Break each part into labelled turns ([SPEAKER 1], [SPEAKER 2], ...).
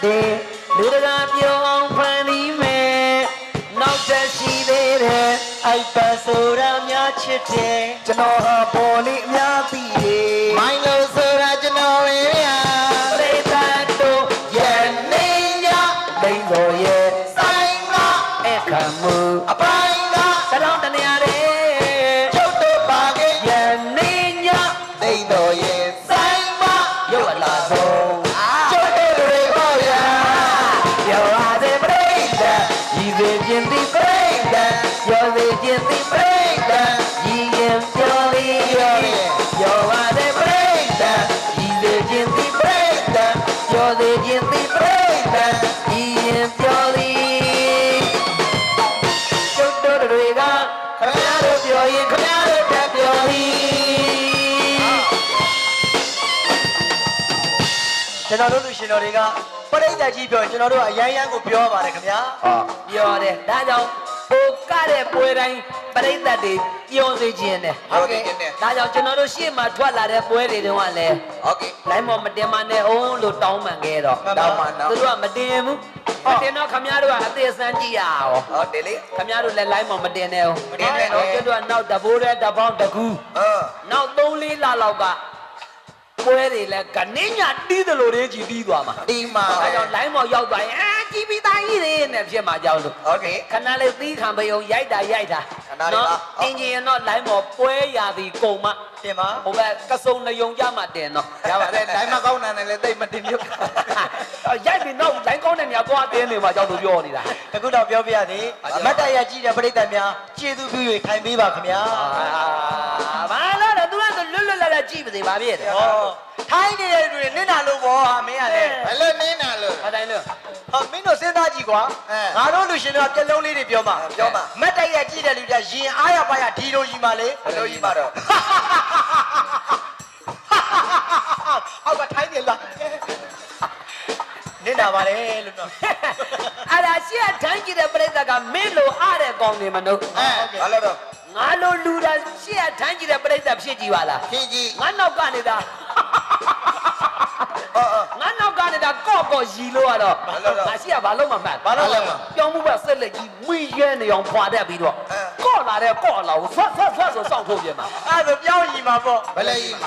[SPEAKER 1] ပြောရတဲ့လူတကာပြောအောင်ဖန်ဒီမယ်နောက်သက်ရှိသေးတယ်အိုက်ပါဆိုတာများချစ်တယ်
[SPEAKER 2] ကျွန်တော်ဟာပေါ်လေးအများသိ
[SPEAKER 1] န်တော်တို့လူရှင်တော်တွေကပရိသ
[SPEAKER 2] တ်ကြီးပြောရင်ကျွန်တော်တို့ကအရန်ရန်ကိုပြောပါတယ်ခင်ဗျာ
[SPEAKER 1] ဟောပြောတယ်ဒါကြောင့်ပိုကတဲ့ပွဲတိုင်းပရိသတ်တွေပြောစေခြင်းနဲ့
[SPEAKER 2] ဟုတ်ကဲ့
[SPEAKER 1] ဒါကြောင့်ကျွန်တော်တို့ရှေ့မှာထွက်လာတဲ့ပွဲတွေတုန်းကလည်း
[SPEAKER 2] ဟုတ်ကဲ့
[SPEAKER 1] လိုင်းမော်မတင်မနဲ့အောင်လို့တောင်းပန်ခဲ့တော့
[SPEAKER 2] မှန်ပါတောင်းပန်တော့
[SPEAKER 1] သူတို့ကမတင်ဘူး မတင်တော့ခင်ဗျားတို့ကအသေးစမ်းကြည့်ရအောင်
[SPEAKER 2] ဟုတ်တယ်လေ
[SPEAKER 1] ခင်ဗျားတို့လည်းလိုင်းမော်မတင်နဲ့အောင်
[SPEAKER 2] မတင်နဲ့နော်
[SPEAKER 1] ကျွတ်တို့ကနောက်တဘိုးတဲ့တပေါင်းတကူ
[SPEAKER 2] အင်း
[SPEAKER 1] နောက်3 4လလောက်ကပွဲတွေလဲကနေညတီးတယ်လို့လေးကြည်ပြီးသွားမှာ
[SPEAKER 2] ဒီမှာ
[SPEAKER 1] ဒါကြောင့်လိုင်းမော်ရောက်သွားရင်အာ ကြည်ပြီးသားကြီးတွေနဲ့ဖြစ်မှာကြောက်လို့
[SPEAKER 2] ဟုတ်ကဲ့
[SPEAKER 1] ခဏလေးသီးခံပယုံရိုက်တာရိုက်တာ
[SPEAKER 2] ခဏလေးပါ
[SPEAKER 1] အင်ဂျင်ရင်တော့လိုင်းမော်ပွဲရာသီကုန်မှ
[SPEAKER 2] တင်ပါ
[SPEAKER 1] ဟိုဘက်ကစုံနှယုံကြမှာတင်တော့
[SPEAKER 2] ရပါတယ်တိုင်းမကောင်းတယ်လည်းတိတ်မတင်မြုပ်
[SPEAKER 1] အော်ရိုက်ပြီးတော့လိုင်းကောင်းတဲ့နေရာသွားတင်းနေမှာကြောက်လို့ပြောနေတာ
[SPEAKER 2] အခုတော့ပြောပြရသေးမတ်တရကြည့်တဲ့ပရိသတ်များကျေးဇူးပြု၍ခိုင်ပေးပါခင်ဗျာ
[SPEAKER 1] အာဘာလို့ လဲသူကလွတ်လွတ်လပ်လပ်ကြည့်ပါစေပါပြည့်တယ်
[SPEAKER 2] ဟောထိုင်းနေတဲ့လူတွေနင့်နာလို့ဘောဟာမင်းရတယ်
[SPEAKER 3] ဘယ်လိုနင်းတာလို့
[SPEAKER 1] အတိုင်းလို့
[SPEAKER 2] ဟောမင်းတို့စဉ်းစားကြည့်ကွာ
[SPEAKER 3] အဲ
[SPEAKER 2] ငါတို့လူရှင်တွေကပြက်လုံးလေးတွေပြောမှာ
[SPEAKER 3] ပြောမှာ
[SPEAKER 2] မတ်တရကြည့်တဲ့လူတွေကရင်အားရပါရဒီလိုကြီးမှလေ
[SPEAKER 3] ဘယ်လိုကြီးမှတော့
[SPEAKER 2] အောက်ကထိုင်းနေလားနင့်နာပါလေလို့နော်
[SPEAKER 1] အဲ့ဒါရှေ့ကထမ်းကြည့်တဲ့ပြိဿကမင်းလိုအားတဲ့ကောင်းနေမလို့
[SPEAKER 3] အဲဘာလို့တော့
[SPEAKER 1] ငါလိုလူတာရှေ့ကထမ်းကြည့်တဲ့ပြိဿဖြစ်ကြည့်ပါလား
[SPEAKER 3] ဖြင်းကြီး
[SPEAKER 1] ငါနောက်ကနေတာ
[SPEAKER 3] အော်အော်
[SPEAKER 1] ငါနောက်ကနေတာကော့ကော့ရီလို့ရတော့
[SPEAKER 3] ဘာလို့လဲ
[SPEAKER 1] ငါရှေ့ကဘာလို့မှမှန်
[SPEAKER 3] ဘာလို့လဲမ
[SPEAKER 1] ပြောင်းမှုပဲဆက်လက်ကြီးမွေရဲနေအောင်ဖွာတတ်ပြီးတော့
[SPEAKER 3] အဲ
[SPEAKER 1] ကော့လာတဲ့ကော့လာကိုဆွတ်ဆွတ်ဆွတ်ဆိုစောင့်ထုတ်ပြမှာ
[SPEAKER 2] အဲ့ဒါပြောင်းရီမှာပေါ့
[SPEAKER 3] ဘယ်လိုကြီးမှ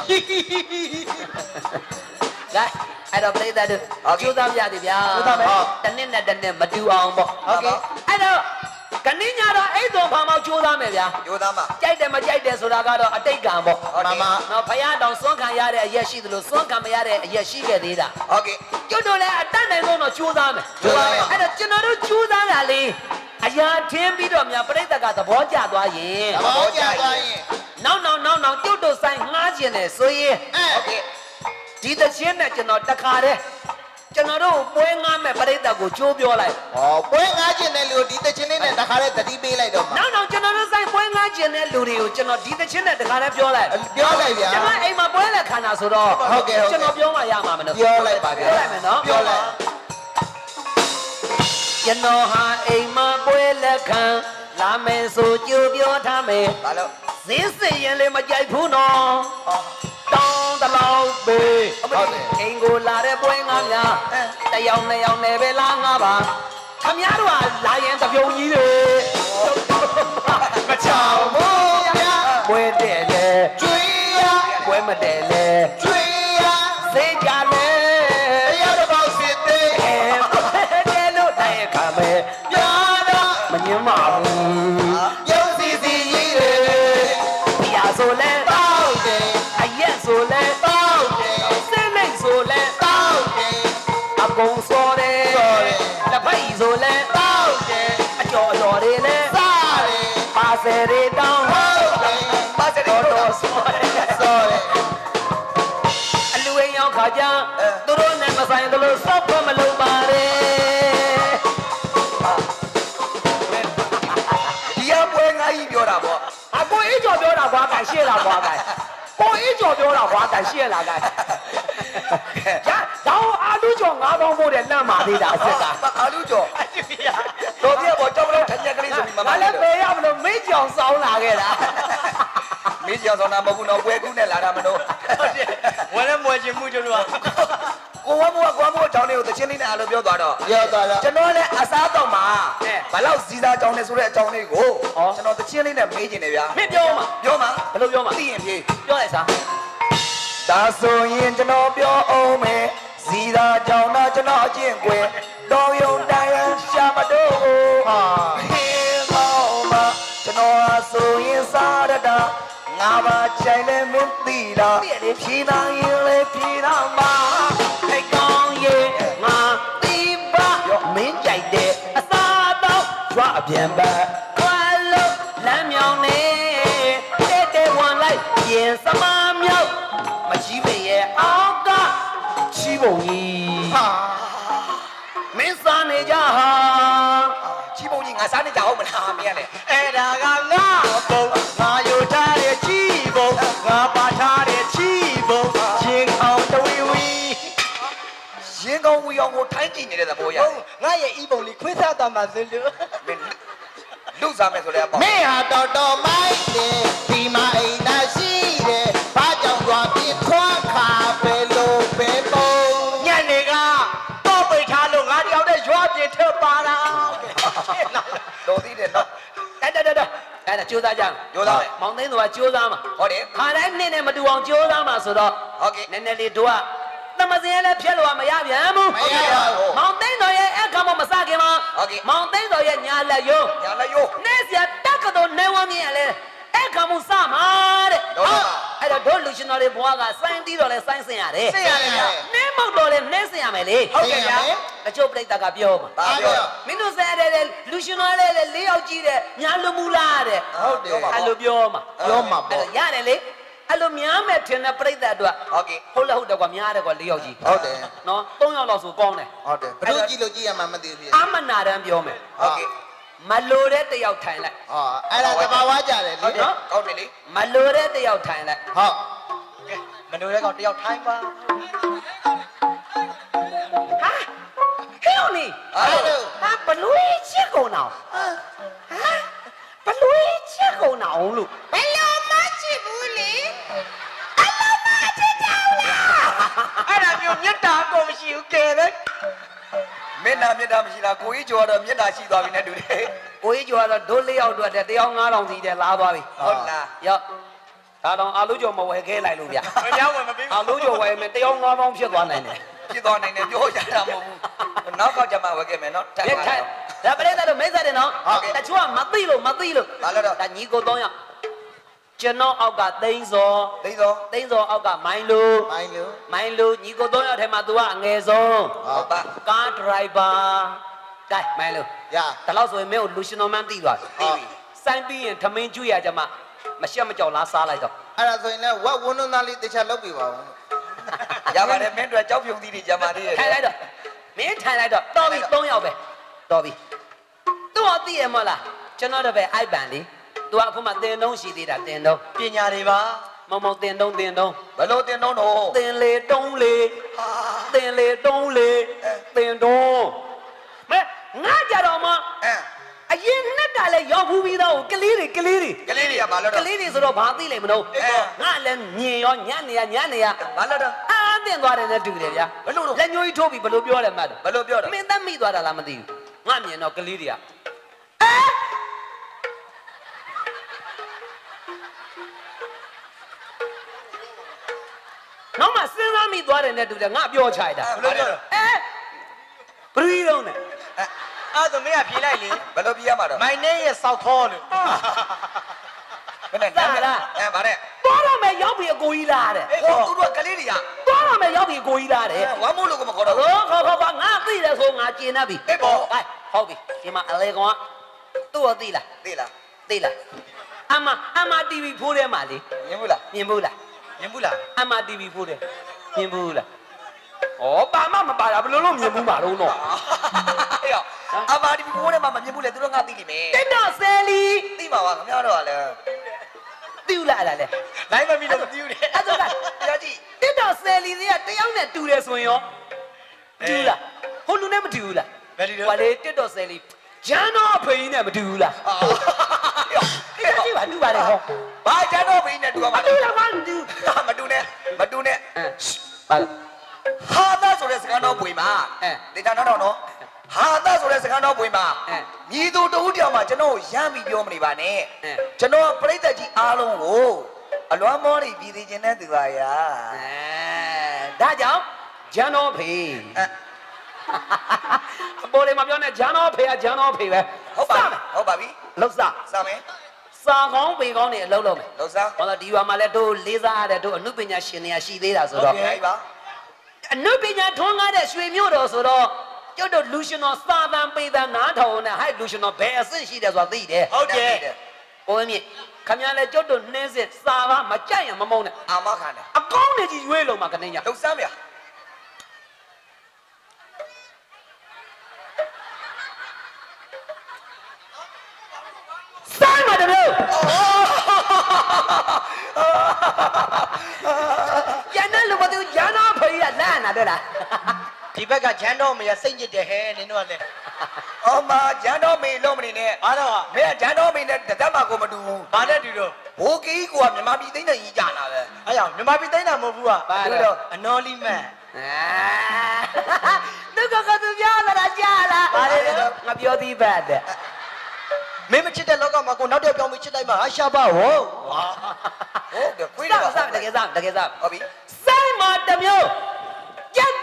[SPEAKER 1] ကဲအဲ့တော့ပြိဿတို့
[SPEAKER 3] ဟုတ်ကဲ့
[SPEAKER 1] ကြိုးစားပြသည်ဗျာ
[SPEAKER 2] ကြိုးစားမယ်
[SPEAKER 1] တစ်နှစ်နဲ့တစ်နှစ်မတူအောင်ပေါ့
[SPEAKER 3] ဟုတ်ကဲ့
[SPEAKER 1] အဲ့တော့ ကနေ့ညတော့အဲ့တော်ဖောင်မောက်ကြိုးစားမယ်ဗျာ
[SPEAKER 3] ရိုးသားမ
[SPEAKER 1] ကြိုက်တယ်မကြိုက်တယ်ဆိုတာကတော့အတိတ်ကံပေါ့
[SPEAKER 3] ဟုတ်တယ်
[SPEAKER 1] နော်ဖယားတောင်စွန့်ခံရတဲ့အရက်ရှိသလိုစွန့်ခံမရတဲ့အရက်ရှိခဲ့သေးတာ
[SPEAKER 3] ဟုတ်ကဲ့
[SPEAKER 1] ကျွတ်တို့လည်းအတတ်နိုင်ဆုံးတော့ကြိုးစားမယ်
[SPEAKER 3] ကြိုးစားမယ်
[SPEAKER 1] အဲ့တော့ကျွန်တော်တို့ကြိုးစားတာလေအရာထင်းပြီးတော့များပြိတ္တကသဘောကျသွားရင်
[SPEAKER 3] သဘောကျသွားရင်
[SPEAKER 1] နောက်နောက်နောက်နောက်ကျွတ်တို့ဆိုင်ငှားခြင်းနဲ့ဆိုရင်
[SPEAKER 3] အဲ
[SPEAKER 1] ဟုတ်ကဲ့ဒီသချင်းနဲ့ကျွန်တော်တခါတည်း ကျွန်တော်တို့ပွဲငှားမဲ့ပြိတ္တကိုကြိုးပြောလိုက်
[SPEAKER 3] ဟောပွဲငားခြင်းတဲ့လူဒီတချင်းလေးနဲ့တခါလေးတတိပေးလိုက်တော့မှာ
[SPEAKER 1] နောက်နောက်ကျွန်တော်တို့ဆိုင်ပွဲငှားခြင်းတဲ့လူတွေကိုကျွန်တော်ဒီသချင်းနဲ့တခါတည်းပြောလိုက်
[SPEAKER 3] ပြောလိုက်ဗျာ
[SPEAKER 1] ကျွန်တော်အိမ်မှာပွဲလက်ခံတာဆိုတော့
[SPEAKER 3] ဟုတ်ကဲ့ဟုတ်ကဲ့
[SPEAKER 1] ကျွန်တော်ပြောမှရမှာမလို့
[SPEAKER 3] ပြောလိုက်ပါဗျာ
[SPEAKER 1] ပြောလိုက်မယ်နော်
[SPEAKER 3] ပြောလိုက်
[SPEAKER 1] ကျွန်တော်ဟာအိမ်မှာပွဲလက်ခံလာမယ်ဆိုကြိုပြောထားမယ်
[SPEAKER 3] ဘာလို့
[SPEAKER 1] ဈေးစစ်ရင်လည်းမကြိုက်ဘူးနော်တောင်းတ လောက်ပဲ
[SPEAKER 3] ဟုတ်တယ်
[SPEAKER 1] အိမ်ကိုလာတဲ့ပွဲငါများတစ်ယောက်နှစ်ယောက်နဲ့ပဲလာငါပါခမည်းတော်ကလာရင်တပြုံကြီးတွေမချောင်ဘူးဗျာပွဲတဲ့လေ
[SPEAKER 3] ကျွေးရ
[SPEAKER 1] ပွဲမတဲ့လေ
[SPEAKER 3] ကျွေးရ
[SPEAKER 1] စေးကြလေ
[SPEAKER 3] တရားတော်ပေါင်းစစ်သေး
[SPEAKER 1] အဲတဲ့လို့တိုင်ခါမယ်
[SPEAKER 3] ညာတော့
[SPEAKER 1] မငင်းပါဘူး
[SPEAKER 3] ရုပ်စီစီကြီးတွေ
[SPEAKER 1] ဒီဟာဆိုလဲ အကျော်အကျော်တွေလဲ
[SPEAKER 3] စားတယ်
[SPEAKER 1] ပါဆယ်တွေတောင်း
[SPEAKER 3] ဟုတ်တယ်
[SPEAKER 1] ပါဆယ်တွေတော့စောတယ်
[SPEAKER 3] စောတယ်
[SPEAKER 1] အလူအိမ်ရောက်ခါကြ
[SPEAKER 3] အဲ
[SPEAKER 1] သူတို့နဲ့မဆိုင်သလိုစောက်ဖမလုပ်ပါနဲ့
[SPEAKER 3] ဒီကပွဲငါကြီးပြောတာပေါ့
[SPEAKER 1] အကိုအေးကျော်ပြောတာကွာကန်ရှေ့လာကွာကန်ကိုအေးကျော်ပြောတာကွာကန်ရှေ့လာကန်ရတောင်းအာလူကျော်9000ဖို့တဲ့လန့်ပါသေးတာအစ်စ်က
[SPEAKER 3] အာလူကျော်တော်ပြပေါ်ကြောက် လို့ထက်ချက်ကလေးဆိုပြီးမမ
[SPEAKER 1] ငါလည်းပေရမလို့မေးကြောင်စောင်းလာခဲ့တာ
[SPEAKER 4] မေးကြအောင်တာမဟုတ်ဘူးနော်ပွဲကူးနဲ့လာတာမလို့
[SPEAKER 2] ဟုတ်တယ်ဝယ်လဲမွယ်ချင်မှုကျွန်တော်က
[SPEAKER 4] ကိုဝမိုးကကိုဝမိုးအကြောင်းလေးကိုတချင်းလေးနဲ့အားလို့ပြောသွားတော့
[SPEAKER 3] ပြောသွားတော့
[SPEAKER 4] ကျွန်တော်လည်းအစားတော့မှာဘလောက်စီစာကြောင်းလဲဆိုတဲ့အကြောင်းလေးကိုကျွန်တော်တချင်းလေးနဲ့မေးချင်တယ်ဗျာ
[SPEAKER 1] မင်းပြောမှာ
[SPEAKER 4] ပြောမှာ
[SPEAKER 1] ဘယ်လိုပြောမှာ
[SPEAKER 4] သိရင်ပြေး
[SPEAKER 1] ပြောလိုက်စား
[SPEAKER 4] ဒါဆိုရင်ကျွန်တော်ပြောအောင်မယ်စီသာကြောင့်တော့ကျွန်တော်အကျင့်ကွယ်တော်ယုံတိုင်ရန်ရှာမတော့ဟာ စားရတာငါပါချိုင်လဲမင်းသိလားဖြီးနိုင်ရင်လေဖြီးတော့မှာ
[SPEAKER 1] အိတ်ကောင်းရဲ့ငါတိပါမင်းကြိုက်တဲ့အစားတော့ကြွအပြန်ပါ
[SPEAKER 4] ကောင်းဝီအောင်ကိုထိုင်းကြည့်နေတဲ့သဘောရ
[SPEAKER 2] ဟုတ်ငါရဲ့ဤပုံလေးခွေးစားသွားမှဆိုလို့
[SPEAKER 4] မင်းလူစားမယ်ဆိုလဲပေါ့
[SPEAKER 3] မင်းဟာတော်တော်မိုက်တယ်ဒီမှာအိမ်သာရှိတယ်ဘာကြောင့်သွားပြီးခွာခါပဲလို့ပဲပုံ
[SPEAKER 2] ညနေကတော့ပိတ်ထားလို့ငါတယောက်တည်းရွာပြင်ထပ်ပါတာ
[SPEAKER 4] တော်သေးတယ်နော်
[SPEAKER 1] တက်တက်တက်တက်အဲ့ဒါကြိုးစားကြအောင်
[SPEAKER 4] ကြိုးစားမယ်
[SPEAKER 1] မောင်သိန်းသူကကြိုးစားမှာ
[SPEAKER 4] ဟုတ်တယ်
[SPEAKER 1] ခါတိုင်းနေ့နဲ့မတူအောင်ကြိုးစားမှာဆိုတော့
[SPEAKER 4] ဟုတ်ကဲ့
[SPEAKER 1] နည်းနည်းလေးတို့ကသမ စင်းလည်းဖြက်လို့ကမရပြန်ဘူး
[SPEAKER 3] မရပါဘူး
[SPEAKER 1] မောင်သိန်းတော်ရဲ့အခါမမစခင်မှာ
[SPEAKER 4] ဟုတ်ကဲ့
[SPEAKER 1] မောင်သိန်းတော်ရဲ့ညာလက်ရုံး
[SPEAKER 4] ညာလည်းယိုး
[SPEAKER 1] နေ့စရာတက်ကတော့နေဝမြင်ရလဲအခါမစမှာတဲ့
[SPEAKER 4] ဟုတ်ပါ
[SPEAKER 1] အဲ့တော့တို့လူရှင်တော်တွေဘွားကစိုင်းတီးတော်လဲစိုင်းစင်ရတယ်
[SPEAKER 3] သိရတယ်ဗျာ
[SPEAKER 1] နင်းမောက်တော်လဲနှင်းစင်ရမယ်လေ
[SPEAKER 3] ဟုတ်ကဲ့ဗျာ
[SPEAKER 1] အချို့ပြိတ္တကပြောမှာ
[SPEAKER 4] ဘာပြော
[SPEAKER 1] မင်းတို့ဆဲတဲ့လူရှင်တော်လေးလေးယောက်ကြီးတဲ့ညာလူမူလားတဲ့
[SPEAKER 3] ဟုတ်တယ်
[SPEAKER 1] အဲ့လိုပြောမှာ
[SPEAKER 3] ပြောမှာ
[SPEAKER 1] အဲ့
[SPEAKER 3] ပေါ့
[SPEAKER 1] တော့ရတယ်လေ အဲ့လိုများမဲ့ထင်တဲ့ပြိတ္တအတွက်
[SPEAKER 4] ဟုတ်ကဲ့
[SPEAKER 1] ဟုတ်လားဟုတ်တယ်ကွာများတယ်ကွာလေးယောက်ကြီး
[SPEAKER 3] ဟုတ်တယ်
[SPEAKER 1] နော်၃ယောက်လောက်ဆိုကောင်းတယ်
[SPEAKER 3] ဟုတ်တယ်ဘယ်လိုကြည့်လို့ကြည့်ရမှာမသိဘူးဖြစ်
[SPEAKER 1] အမနာတန်းပြောမယ်
[SPEAKER 4] ဟုတ်ကဲ့
[SPEAKER 1] မလိုတဲ့တစ်ယောက်ထိုင်လိုက်
[SPEAKER 3] ဟောအဲ့ဒါတဘာဝကြတယ်လေ
[SPEAKER 1] ဟုတ်တယ်နော်
[SPEAKER 4] ကောင်းတယ်လေ
[SPEAKER 1] မလိုတဲ့တစ်ယောက်ထိုင်လိုက်
[SPEAKER 3] ဟုတ်
[SPEAKER 2] မနိုးတဲ့ကောင်တယောက်ထိုင်းပါ
[SPEAKER 1] ဟာဟဲ့ဦးနီ
[SPEAKER 3] အဲ့လို
[SPEAKER 1] ဟာဘလူးချစ်ကုန်တော့ဟာဘလူးချစ်ကုန်တော့လို့ဘယ်လိုမှချစ်ဘူးလေအလိုမှချစ်ကြောင်လား
[SPEAKER 2] အဲ့ဒါ မျိုးမြတ်တာကိုမရှိဘူးကဲပဲ
[SPEAKER 4] မင်းနာမြတ်တာမရှိလားကိုကြီးကျော်ကတော့မြတ်တာရှိသွားပြီနဲ့တူတယ်
[SPEAKER 1] ကိုကြီးကျော်ကတော့ဒိုးလေးယောက်အတွက်တယောက်9000စီတဲ့လာသွားပြီ
[SPEAKER 4] ဟုတ်လား
[SPEAKER 1] ရော့ဒါတော့အာလူကျော်မဝယ်ခဲလိုက်လို့ဗျ
[SPEAKER 2] မပြောင်းဝင်မပြီး
[SPEAKER 1] အာလူကျော်ဝယ်မယ်တယောက်9000ဖြစ်သွားနိုင်တယ်
[SPEAKER 4] ဖြစ်သွားနိုင်တယ်ပြောရတာမဟုတ်ဘူးနောက်ကောက်ကြမှာဝယ်ခဲ့မယ်နော်တက်
[SPEAKER 1] မြ
[SPEAKER 4] ပါ
[SPEAKER 1] က်ထိုင်ဒါပရိသတ်တို့မိတ်ဆက်တယ်နော်တချို့ကမသိလို့မသိလို့
[SPEAKER 4] ဘာလို့တော့
[SPEAKER 1] ဒါညီကို3ယောက် ကျွန်တော်အောက်ကသိန်းစော
[SPEAKER 4] သိသော
[SPEAKER 1] သိန်းစောအောက်ကမိုင်းလူ
[SPEAKER 3] မိုင်းလို့
[SPEAKER 1] မိုင်းလူညီကို3ယောက်ထဲမှာ तू ကအငယ်ဆုံး
[SPEAKER 4] ဟုတ်ပါ
[SPEAKER 1] ကားဒရိုက်ဘာကဲမိုင်းလူ
[SPEAKER 3] ရ
[SPEAKER 1] ဒါလို့ဆိုရင်မင်းကိုလူရှင်တော်မှန်းသိသွားပြီ
[SPEAKER 4] သိပြီ
[SPEAKER 1] စိုင်းပြီးရင်ထမင်းကျွေးရကြမှာမရှက်မကြောက်လားစားလိုက်တော့
[SPEAKER 3] အဲ့ဒါဆိုရင်လည်းဝက်ဝန်းလုံးသားလေးတခြားလုပ်ပြပါဦး
[SPEAKER 4] ရပါတယ်မင်းတို့ကြောက်ပြုံသီးတွေကြမှာသေးတယ်
[SPEAKER 1] ထိုင်လိုက်တော့မင်းထိုင်လိုက်တော့တော်ပြီ3ယောက်ပဲတော်ပြီသူ့အသိရမလားကျွန်တော်တော့ပဲအိုက်ပန်လေ သူကအခုမှတင်တုံးရှိသေးတာတင်တုံး
[SPEAKER 2] ပညာတွေပါ
[SPEAKER 1] မောင်မောင်တင်တုံးတင်တုံး
[SPEAKER 4] ဘယ်လိုတင်တော့တော့
[SPEAKER 1] တင်လေတုံးလေတင်လေတုံးလေတင်တုံးမဲငါကြတော့မှ
[SPEAKER 4] အဲ
[SPEAKER 1] အရင်နှစ်ကလည်းရောက်ဘူးပြီးတော့ကလေးတွေကလေးတွေ
[SPEAKER 4] ကလေးတွေကဘာလို့
[SPEAKER 1] က
[SPEAKER 4] တော့
[SPEAKER 1] လေးတွေဆိုတော့ဘာသိလိမ့်မလို့ငါလည်းညင်ရောညနေရညနေရ
[SPEAKER 4] ဘာလို့တော့
[SPEAKER 1] အာတင်သွားတယ်နဲ့တူတယ်ဗျာ
[SPEAKER 4] ဘယ်လိုလုပ်
[SPEAKER 1] လက်ညှိုးကြီးထိုးပြီးဘယ်လိုပြောတယ်မှတ်တော့
[SPEAKER 4] ဘယ်လိုပြောတော့
[SPEAKER 1] မင်းသက်မိသွားတာလားမသိဘူးငါမြင်တော့ကလေးတွေက နောက်မှစဉ်းစားမိသွားတယ်နဲ့တူတယ်ငါပြောချလိုက်တာ
[SPEAKER 4] ဘယ်လိုပြောတော့
[SPEAKER 1] အဲဘရီးတော့နဲ့
[SPEAKER 2] အဲ့ဒါမင်းကဖြေလိုက်လေ
[SPEAKER 4] ဘယ်လိုပြရမှာတော့
[SPEAKER 2] မိုင်နဲ့ရဲ့စောက်ခေါ်လို့
[SPEAKER 4] ဘယ်နဲ့အဲဗါတဲ့
[SPEAKER 1] သွားတော့မယ်ရောက်ပြီအကိုကြီးလားတဲ့
[SPEAKER 4] ဟိုသူတို့ကလေးတွေက
[SPEAKER 1] သွားတော့မယ်ရောက်ပြီအကိုကြီးလားတဲ့
[SPEAKER 4] ဝမ်းမိုးလို့ကမခေါ်တော့
[SPEAKER 1] ဟောခေါ်ခေါ်ခေါ်ငါသိတယ်ဆိုငါကျင်တတ်ပြီ
[SPEAKER 4] အေးပေါ့
[SPEAKER 1] ဟဲ့ဟုတ်ပြီဒီမှာအလေကောင်ကသူ့ကိုသိလား
[SPEAKER 4] သိလား
[SPEAKER 1] သိလားအမအမ TV ဖိုးထဲမှာလေ
[SPEAKER 4] မြင်ဘူးလား
[SPEAKER 1] မြင်ဘူးလား
[SPEAKER 2] မြင်ဘူးလား
[SPEAKER 1] အမ TV ဖိုးထဲမြင်ဘူးလားဩပါမမပါတာဘယ်လိုလုပ်မြင်ဘူးမှာတော့နော်
[SPEAKER 4] အေးရောအမာဒီဘိုးထဲမှာမမြင်ဘူးလေသူတို့ငါသိလိမ့်မယ်
[SPEAKER 1] တက်တော့ဆယ်လီ
[SPEAKER 4] သိပါပါခင်ဗျားတို့ကလည်း
[SPEAKER 1] သိဘူးလားအဲ့ဒါလေ
[SPEAKER 2] နိုင်မမီတော့မသိဘူးလေ
[SPEAKER 1] အဲ့ဒါက
[SPEAKER 4] တရားကြည့်
[SPEAKER 1] တက်တော့ဆယ်လီတွေကတယောက်နဲ့တူတယ်ဆိုရင်ရောတူလားဟိုလူနဲ့မတူဘူးလား
[SPEAKER 2] ဘယ်လိုလဲ
[SPEAKER 1] ဟိုလေတက်တော့ဆယ်လီဂျန်တော့အဖေကြီးနဲ့မတူဘူးလား
[SPEAKER 4] အာအေးရော
[SPEAKER 1] ကြည့်ပါလူပါလေဟော
[SPEAKER 4] ဘာကျန်တော့ဘင်းနဲ့တူအောင်
[SPEAKER 1] မ
[SPEAKER 4] ပါ
[SPEAKER 1] တူတော့မှမတူ
[SPEAKER 4] မတူနဲ့မတူနဲ့
[SPEAKER 1] အဲပါလား
[SPEAKER 4] ဟာသားဆိုတဲ့စကားတော့ပွေမှာ
[SPEAKER 1] အဲ
[SPEAKER 4] ဒေတာတော့နော်ဟာသားဆိုတဲ့စကားတော့ပွေမှာ
[SPEAKER 1] အဲ
[SPEAKER 4] မြည်သူတဦးတယောက်မှကျွန်တော်ကိုရမ်းပြီးပြောမနေပါနဲ့
[SPEAKER 1] အဲ
[SPEAKER 4] ကျွန်တော်ပြိတ္တကြီးအားလုံးကိုအလွမ်းမောတွေပြည်သေးခြင်းနဲ့သူပါရာ
[SPEAKER 1] အဲဒါကြောင့်ဂျန်တော်ဖေ
[SPEAKER 4] အဲ
[SPEAKER 1] အပေါ်လေးမပြောနဲ့ဂျန်တော်ဖေကဂျန်တော်ဖေပဲ
[SPEAKER 4] ဟုတ်ပါ
[SPEAKER 1] စ
[SPEAKER 4] ပြီ
[SPEAKER 1] မယ်
[SPEAKER 4] ဟုတ်ပါပြီ
[SPEAKER 1] လှုပ်စား
[SPEAKER 4] စမယ်
[SPEAKER 1] စာကောင်းပေကောင်းနေအလုပ်လုပ်မယ်
[SPEAKER 4] လောက်စား
[SPEAKER 1] ဟောတော့ဒီရွာမှာလည်းတို့လေးစားရတဲ့တို့အနုပညာရှင်တွေကရှိသေးတာဆိုတော့
[SPEAKER 4] ဟုတ်ပါ
[SPEAKER 1] အနုပညာထွန်းကားတဲ့ရွှေမြို့တော်ဆိုတော့ကျုပ်တို့လူရှင်တော်စာတန်ပေတန်နားထောင်နဲ့ဟဲ့လူရှင်တော်ဘယ်အဆင့်ရှိတယ်ဆိုတာသိတယ်
[SPEAKER 2] ဟုတ်တယ်
[SPEAKER 1] ကိုဝင်းမြင့်ခမရလဲကျုပ်တို့နှင်းစစ်စာပါမကြိုက်ရင်မမုန်းနဲ့
[SPEAKER 4] အာမခံတယ်
[SPEAKER 1] အကောင်းနေကြီးရွေးလုံးမှာကနေညာ
[SPEAKER 4] လောက်စားမြာ
[SPEAKER 1] စိုင်းမှာတမျိုးကျန်တဲ့လူမတူဂျန်တော်ဖေးကလန့်လာ တယ်လား
[SPEAKER 2] ဒီဘက်ကဂျန်တော့မရစိတ်ညစ်တယ်ဟဲ့နင်တို့ကလည်း
[SPEAKER 4] အော်မဂျန်တော်မေလုံးမနေနဲ့
[SPEAKER 2] အားတော့
[SPEAKER 4] မင်းကဂျန်တော်မေနဲ့တသက်မှကိုမတူဘူး
[SPEAKER 2] ဘာနဲ့တူတော့
[SPEAKER 4] ဘိုးကြီးကမြန်မာပြည်သိမ့်နေကြီးကြလာပဲ
[SPEAKER 2] အဲ့ကြောင့်မြန်မာပြည်တိုင်းတာမဟုတ်ဘူးက
[SPEAKER 1] ပါ
[SPEAKER 4] တူ
[SPEAKER 1] တော့
[SPEAKER 4] တော့
[SPEAKER 2] အနော်လီမန်
[SPEAKER 1] သူကကသူပြောလာတာကြားလား
[SPEAKER 2] ပါလေတော့
[SPEAKER 1] ငါပြောသေးပါတဲ့
[SPEAKER 2] မင်းမချစ်တဲ့လောကမှာကိုနောက်တစ်ယောက်ပြောင်းပြီးချစ်လိုက်မှာဟာရှာပါဝေါ
[SPEAKER 4] ဟုတ်တယ်ခွေး
[SPEAKER 1] စ
[SPEAKER 4] တော့
[SPEAKER 1] စတကယ်စတကယ်စ
[SPEAKER 4] ဟုတ်ပြီ
[SPEAKER 1] စိုင်းမှာတမျိုးကြက်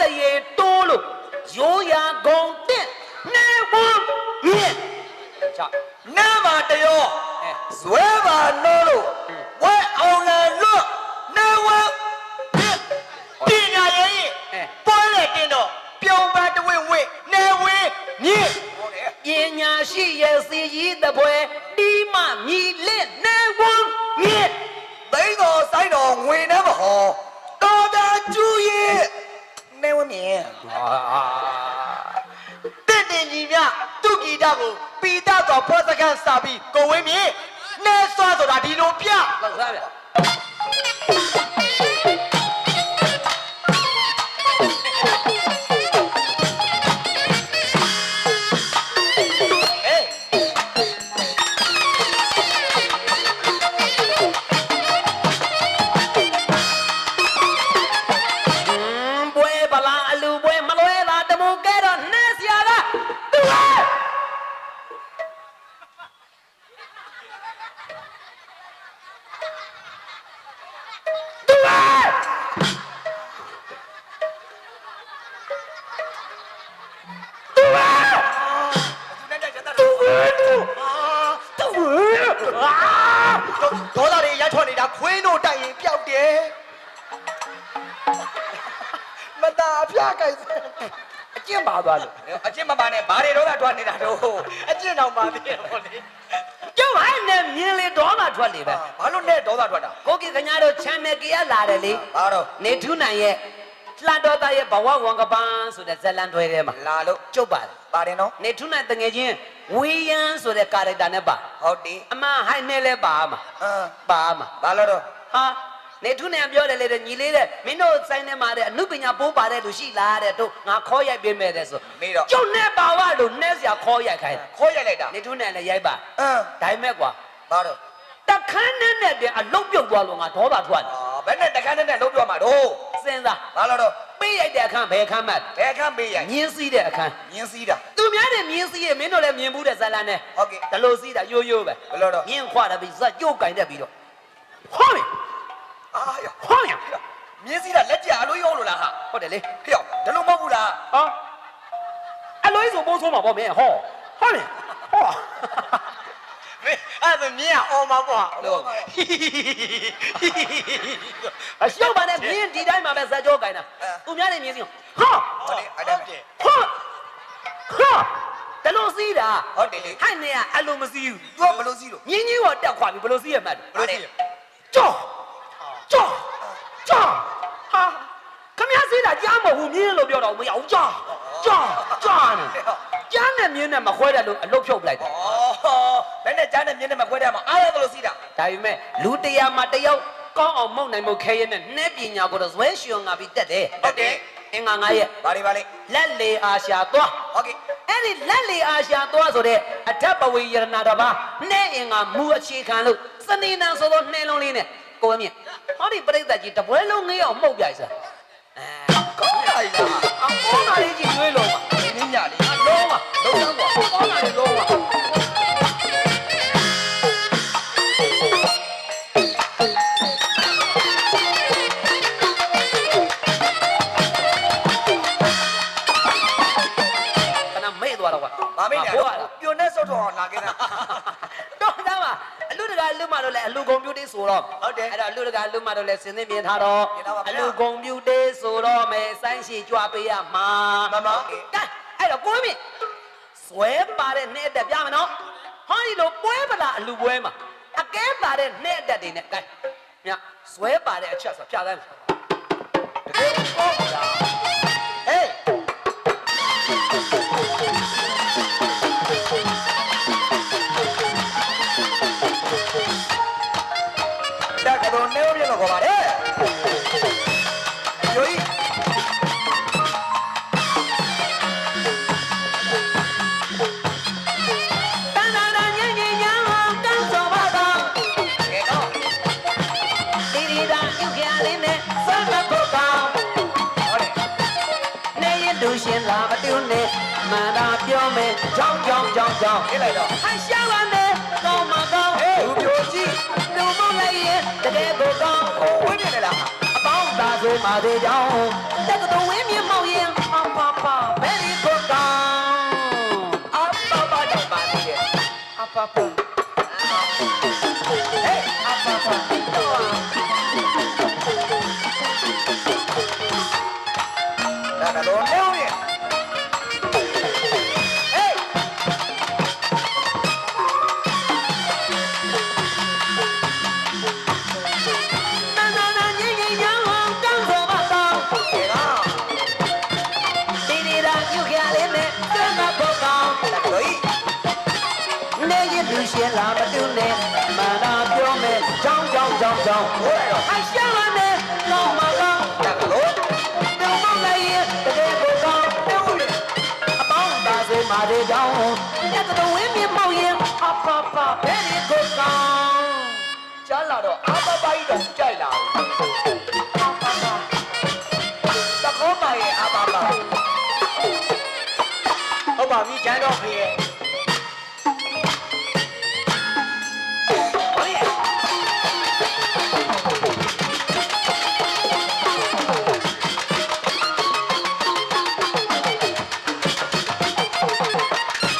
[SPEAKER 1] တရေတိုးလို့ရိုးရာဂုံတက်နေဝမ်းမြင့်ချောက်
[SPEAKER 4] နာမတရော
[SPEAKER 1] အဲ
[SPEAKER 4] ဇွဲပါနိုးလို့ဝဲအောင်လာလွတ်နေဝဲ
[SPEAKER 2] ပညာရေးရင်
[SPEAKER 1] အဲ
[SPEAKER 2] ပွဲလေတင်းတော့ပြုံးပန်းတဝင့်ဝင့်နေဝင်းမြင့်
[SPEAKER 4] ဟုတ်တယ်
[SPEAKER 1] ပညာရှိရဲ့စီကြီးတပွဲဒီမှမြည်လက်နေဝမ်းမြင့်
[SPEAKER 4] သိန်းတော်ဆိုင်တော်ငွေနဲ့မဟောတော်တာကျူရဲ့ နေဝဲမြင်
[SPEAKER 2] တင့်တင်ကြီးမြသူ့ဂီတကိုပီတတော်ဖွဲ့စခန်းစာပြီးကိုဝင်းမြင့်နေစွာဆိုတာဒီလိုပြ
[SPEAKER 1] လောက်စားဗျ သွားလို့
[SPEAKER 4] အချင်းမပါနဲ့ဘာတွေတော့ကထွက်နေတာတော့
[SPEAKER 2] အကျင့်တော်ပါသေးတယ်ဟောလေ
[SPEAKER 1] ကျုပ်ဟိုင်းနဲ့မြင်လေတော့မှထွက်လေပဲ
[SPEAKER 4] ဘာလို့နဲ့ဒေါသထွက်တာ
[SPEAKER 1] ကိုကိခင်ဗျားတို့ channel ကရလာတယ်လေ
[SPEAKER 4] ဘာတော့
[SPEAKER 1] နေထူးနိုင်ရဲ့လှတော်သားရဲ့ဘဝဝန်ကပန်းဆိုတဲ့ဇက်လန်တွဲထဲမှာ
[SPEAKER 4] လာလို့
[SPEAKER 1] ကျုပ်ပါတယ်
[SPEAKER 4] ပါတယ်နော်
[SPEAKER 1] နေထူးနိုင်တငယ်ချင်းဝေယန်ဆိုတဲ့ကာရက်တာနဲ့ပါ
[SPEAKER 4] ဟုတ်တယ်
[SPEAKER 1] အမဟိုင်းနဲ့လဲပါမှာ
[SPEAKER 4] အမ်
[SPEAKER 1] ပါမှာ
[SPEAKER 4] ဘာလို့တော့
[SPEAKER 1] ဟာ နေထူးနိုင်ပြောတယ်လေတဲ့ညီလေးတဲ့မင်းတို့ဆိုင်ထဲမှာတဲ့အမှုပညာပိုးပါတဲ့လူရှိလားတဲ့တို့ငါခေါ်ရိုက်ပေးမယ်တဲ့ဆို
[SPEAKER 4] မေးတော့
[SPEAKER 1] ကျုပ်နဲ့ပါဝလို့နှဲစရာခေါ်ရိုက်ခိုင်းတယ်
[SPEAKER 4] ခေါ်ရိုက်လိုက်တာ
[SPEAKER 1] နေထူးနိုင်လည်းရိုက်ပါ
[SPEAKER 4] အမ်
[SPEAKER 1] ဒါပေမဲ့ကွာ
[SPEAKER 4] ဘာတော့
[SPEAKER 1] တခန်းနဲ့နဲ့တဲ့အလုတ်ပြုတ်သွားလို့ငါဒေါသထွက်တယ်
[SPEAKER 4] အာဘယ်နဲ့တခန်းနဲ့လုံးပြောမှာတော့
[SPEAKER 1] စဉ်းစား
[SPEAKER 4] ဘာလို့တော့
[SPEAKER 1] ပေးရိုက်တဲ့အခန်းဘယ်အခန်းမှတ်
[SPEAKER 4] ဘယ်အခန်းပေးရိုက်
[SPEAKER 1] မြင်းစည်းတဲ့အခန်း
[SPEAKER 4] မြင်းစည်းတာ
[SPEAKER 1] သူများတဲ့မြင်းစည်းရဲ့မင်းတို့လည်းမြင်ဘူးတဲ့ဇာလန်နဲ့
[SPEAKER 4] ဟုတ်ကဲ့
[SPEAKER 1] ဒလို့စည်းတာရိုးရိုးပဲ
[SPEAKER 4] ဘယ်လိုတော့
[SPEAKER 1] မြင်းခွာတယ်ပြီးဇက်ကြိုးကင်တဲ့ပြီးတော့ဟောမယ်
[SPEAKER 4] အာရ
[SPEAKER 1] ဟောမယ်
[SPEAKER 4] မြင်းစည်းတာလက်ကြအလိုရောလို့လားဟာ
[SPEAKER 1] ဟုတ်တယ်လေ
[SPEAKER 4] ဖျောက်ဒါလို့မဟုတ်ဘူးလား
[SPEAKER 1] ဟာအလွိဆိုပိုးဆိုးမှာပေါ့မင်းဟောဟောမယ်ဟော
[SPEAKER 2] မင်းအဲ့ဒါမြင်ရအောင်ပါပေါ့
[SPEAKER 4] လို့
[SPEAKER 1] အရှုပ်ပါနဲ့မြင်းဒီတိုင်းမှာပဲဇက်ကြိုးကင်တာသူများတဲ့မြင်းစည်းဟော
[SPEAKER 4] ဟုတ်တယ်အဲ့ဒါပဲ
[SPEAKER 1] ဟောဟောဒလို့စည်းတာ
[SPEAKER 4] ဟုတ်တယ်လေ
[SPEAKER 1] ဟိုက်နေကအလိုမစည်းဘူး
[SPEAKER 4] သူကဘယ်လိုစည်းလို့
[SPEAKER 1] မြင်းကြီးတော့တက်ခွာပြီဘလို့စည်းရမှတ်တယ်
[SPEAKER 4] ဘယ်လိုစည်း
[SPEAKER 1] ကြော က်ကြောက်ကြောက်ဟာခမရစေးတာကြားမဟုတ်ဘူးမြင်းလို့ပြောတော့မရဘူးကြောက်ကြောက်ကြောက်နေကြားနဲ့မြင်းနဲ့မခွဲတယ်လို့အလုတ်ဖြုတ်ပလိုက်တယ်
[SPEAKER 4] ဩဘယ်နဲ့ကြားနဲ့မြင်းနဲ့မခွဲတဲ့မှာအားရဘယ်လိုစည်းတာ
[SPEAKER 1] ဒါပေမဲ့လူတရားမှာတယောက်ကောင်းအောင်မုတ်နိုင်မှုခဲရဲနဲ့နှဲပညာကိုတော့ဇွဲရှင်ငါပြီးတက်တယ်
[SPEAKER 4] ဟုတ်တယ်
[SPEAKER 1] အင်္ဂါငါရဲ့
[SPEAKER 4] ဘာတွေပါလဲ
[SPEAKER 1] လက်လေအာရှာသွား
[SPEAKER 4] ဟုတ်ကဲ့
[SPEAKER 1] အဲ့အဲ့ဒီလက်လေအာရှာသွားဆိုတဲ့အထက်ပဝေယရဏတပါနဲ့အင်္ဂါမူအခြေခံလို့စနေနံဆိုသောနှဲလုံးလေးနဲ့ ကိုယ်မြင့်ဟောဒီပြိဿကြီးတပွဲလုံးငေးအောင်မှုတ်ပြိုက်စားအဲ
[SPEAKER 2] ကောင်းလာလား
[SPEAKER 1] အကောင်းတာလေးကြီးရွေးလို့ပါ
[SPEAKER 2] ဒီနေ့ညလေး
[SPEAKER 1] လုံးပါလုံးပါကောင်းတာလေးလုံးပါခဏမေ့သွားတော့ကွာ။
[SPEAKER 2] ဘာမေးလဲ
[SPEAKER 1] ဟိုက။
[SPEAKER 2] ပြိုနဲ့စောက်တော့လာခဲ့တာ
[SPEAKER 1] တော့သားမအလူတ ကာလူမတော့လဲအလူကွန်ပျူတာဆိုတော့
[SPEAKER 2] ဟုတ်တယ်
[SPEAKER 1] အဲ့တော့အလူတကာလူမတော့လဲစဉ်းသင်းပြင်ထားတော့
[SPEAKER 2] ပြင်ထားပါဗျာ
[SPEAKER 1] အလူကွန်ပျူတာဆိုတော့မယ်စိုင်းရှိကြွပေးရမှာ
[SPEAKER 2] မှန်ပါ
[SPEAKER 1] ကဲအဲ့တော့ကိုင်းမြင့်ဇွဲပါတဲ့နဲ့အတက်ပြမယ်နော်ဟောဒီလိုပွဲပလာအလူပွဲမှာအကဲပါတဲ့နဲ့အတက်တွေနဲ့ကဲမြဇွဲပါတဲ့အချက်ဆိုပြသမ်း
[SPEAKER 2] ကြောင်းကြော
[SPEAKER 1] င်း
[SPEAKER 2] ကြော
[SPEAKER 1] င်းကြောင်း
[SPEAKER 2] ခေးလိုက်တော့
[SPEAKER 1] ဟိုင်ရှာပါနဲ့ကောင်းမကောင်း
[SPEAKER 2] ဟေးလူပြိုကြီး
[SPEAKER 1] လူမလိုက်ရင်တကယ်ကိုကောင်း
[SPEAKER 2] ဟိုဝင်းပြနေလား
[SPEAKER 1] အပေါင်းသာဆိုမှသေးကြောင်းတက်ကတော်ဝင်းမြမောက်ရင်အမပါဘယ်ဒီကိုကောင်း
[SPEAKER 2] အပပတော့ပါသေးတယ်
[SPEAKER 1] အပပ
[SPEAKER 2] ဟေးအပပတက်ကတော့နေ လာမ
[SPEAKER 1] တူနဲ့မာနာပြောမယ်ကြောင်းကြောင်းကြောင်း
[SPEAKER 2] ကြောင်း
[SPEAKER 1] ဟိုရတော့ဟိုက်ရှောင်းလာနဲ့လောင်းမကောင်း
[SPEAKER 2] တက
[SPEAKER 1] လို့တုံမလိုက်ရင်တကယ်ကိုကောင်းတူ
[SPEAKER 2] ရဲ့အပေါင်း
[SPEAKER 1] ပါစေမာတွေကြောင်း
[SPEAKER 2] တက်တော်
[SPEAKER 1] ဝင်းမြေမောက်ရင်အပပဘယ်ဒီကိုကောင်း
[SPEAKER 2] ကြားလာတော့
[SPEAKER 1] အပပကြီးတော့ကြိုက်လာတကောပါရဲ့အပပဟုတ်ပါပြီကျန်တော့ခင်